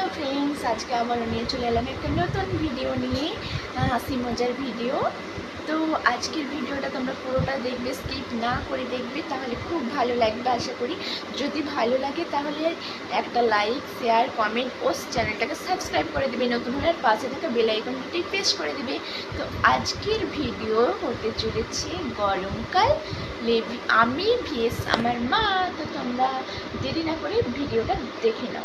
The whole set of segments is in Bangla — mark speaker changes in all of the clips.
Speaker 1: হ্যালো ফ্রেন্ডস আজকে আবারও নিয়ে চলে এলাম একটা নতুন ভিডিও নিয়ে হাসি মজার ভিডিও তো আজকের ভিডিওটা তোমরা পুরোটা দেখবে স্কিপ না করে দেখবে, তাহলে খুব ভালো লাগবে, আশা করি। যদি ভালো লাগে, তাহলে একটা লাইক শেয়ার কমেন্ট ও চ্যানেলটাকে সাবস্ক্রাইব করে দেবে। নতুন হলে পাশে থাকা বেল আইকনটি প্রেস করে দেবে। তো আজকের ভিডিও হতে চলেছে গরমকাল লেভি আমি ভিএস আমার মা। তো তোমরা দেরি না করে ভিডিওটা দেখে নাও।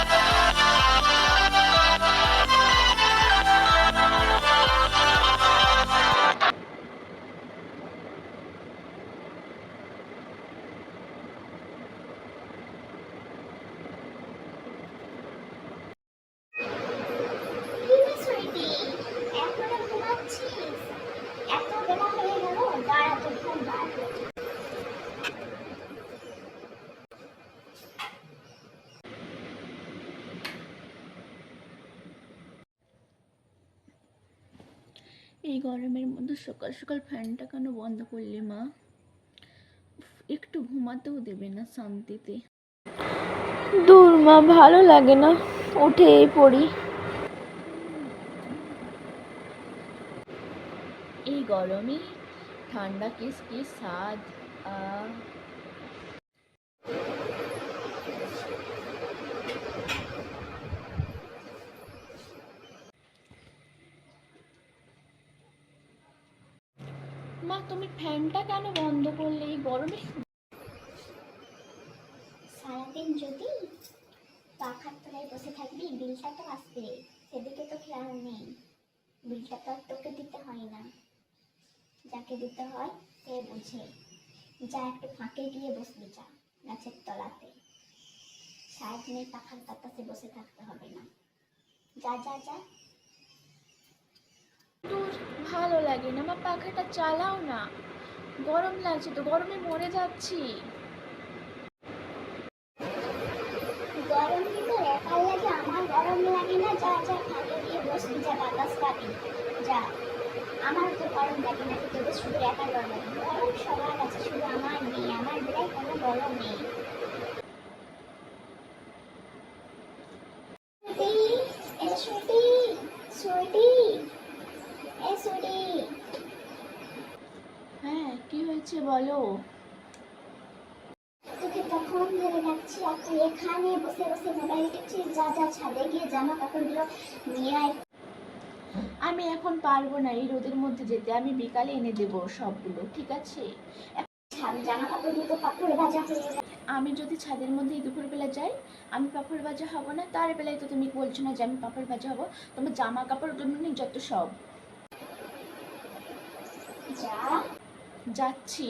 Speaker 1: এই গরমের মধ্যে সকাল সকাল ফ্যানটা কেন বন্ধ করলে মা? একটু ঘুমাতেও দেবে না শান্তিতে। দূর মা ভালো লাগে না। উঠেই পড়ি। এই গরমে ঠান্ডা কিস কি স্বাদ আহ মা, তুমি ফ্যানটা কেন বন্ধ করলে? এই গরমে
Speaker 2: সারাদিন যদি পাখার তলায় বসে থাকবি, বিলটা তো আসবে। সেদিকে তো খেয়াল নেই। বিলটা তো তোকে দিতে হয় না। যাকে দিতে হয়, সে বুঝে। যা একটু ফাঁকে গিয়ে বসবি যা, গাছের তলাতে। সারাদিন এই পাখার বাতাসে বসে থাকতে হবে না। যা যা যা।
Speaker 1: দূর ভালো লাগে না, আমার পাখাটা চালাও না। গরম লাগছে তো, গরমে মরে যাচ্ছি।
Speaker 2: গরম কিন্তু লাগে, আমার গরম লাগে না, যা যা যা, বাতাস যা তো গরম লাগে না, তোদের শুধু একা গরম লাগে। গরম সবার আছে, শুধু আমার নেই, আমার বেলায় কোনো গরম নেই সুইটি, এ সুইটি, সুইটি, এ সুইটি।
Speaker 1: হ্যাঁ কি হয়েছে বলো?
Speaker 2: তোকে তখন ধরে ডাকছি আর তুই এখানে বসে বসে মোবাইল টিপছিস যা যা ছাদে গিয়ে জামা কাপড়গুলো নিয়ে আয়।
Speaker 1: আমি এখন পারব না এই রোদের মধ্যে যেতে আমি বিকালে এনে দেবো সবগুলো ঠিক আছে?
Speaker 2: জামা ভাজা হয়ে
Speaker 1: আমি যদি ছাদের মধ্যে এই দুপুরবেলা যাই আমি পাপড় ভাজা হব না তার বেলায় তো তুমি বলছো না যে আমি পাপড় ভাজা হব তোমার জামা কাপড় জন্য যত সব।
Speaker 2: যা।
Speaker 1: যাচ্ছি।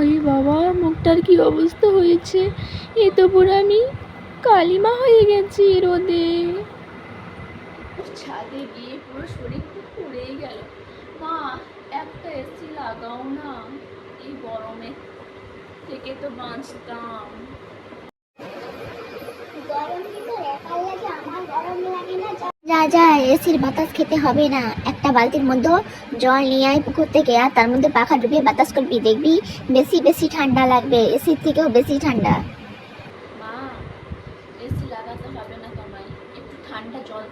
Speaker 1: আরে বাবা, মুখটার কি অবস্থা হয়েছে? এ তো পুরো আমি কালিমা হয়ে গেছি রোদে। ছাদে গিয়ে পুরো শরীর খুব পুড়েই গেল। মা একটা এসি লাগাও না এই গরমে থেকে তো বাঁচতাম।
Speaker 2: যা যা এসির বাতাস খেতে হবে না। একটা বালতির মধ্যে জল নিয়ে আয় পুকুর থেকে আর তার মধ্যে পাখা ডুবিয়ে বাতাস করবি দেখবি বেশি বেশি ঠান্ডা লাগবে এসির থেকেও বেশি ঠান্ডা।
Speaker 1: মা এসি লাগাতে হবে না তোমায় একটু ঠান্ডা জল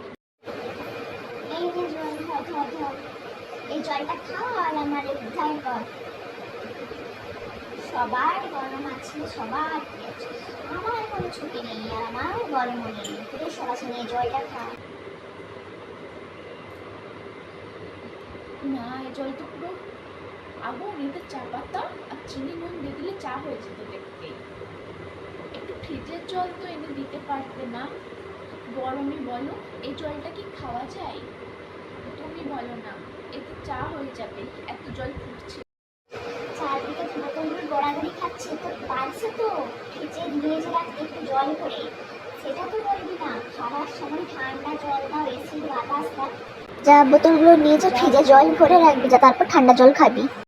Speaker 2: ধর ধর এই জলটা আমার উদ্ধার কর। সবার গরম আছে, সবার আমার কোনো ছুটি নেই আমার নেই। এই জলটা খা।
Speaker 1: না, এই জল তো পুরো চা পাতা আর চিনি নুন দিয়ে দিলে চা হয়ে যেত দেখতে। একটু ফ্রিজের জল তো এনে দিতে পারতে না। গরমে বলো, এই জলটা কি খাওয়া যায়? তুমি বলো না, এতে চা হয়ে যাবে, এত জল ফুটছে।
Speaker 2: গড়াগড়ি খাচ্ছে, তো তো। নিয়ে একটু জল করে, সেটা তো বলবি না। সময় ঠান্ডা জল এসি যা বোতলগুলো নিয়ে যা ফ্রিজে জল ভরে রাখবি, যা তারপর ঠান্ডা জল খাবি।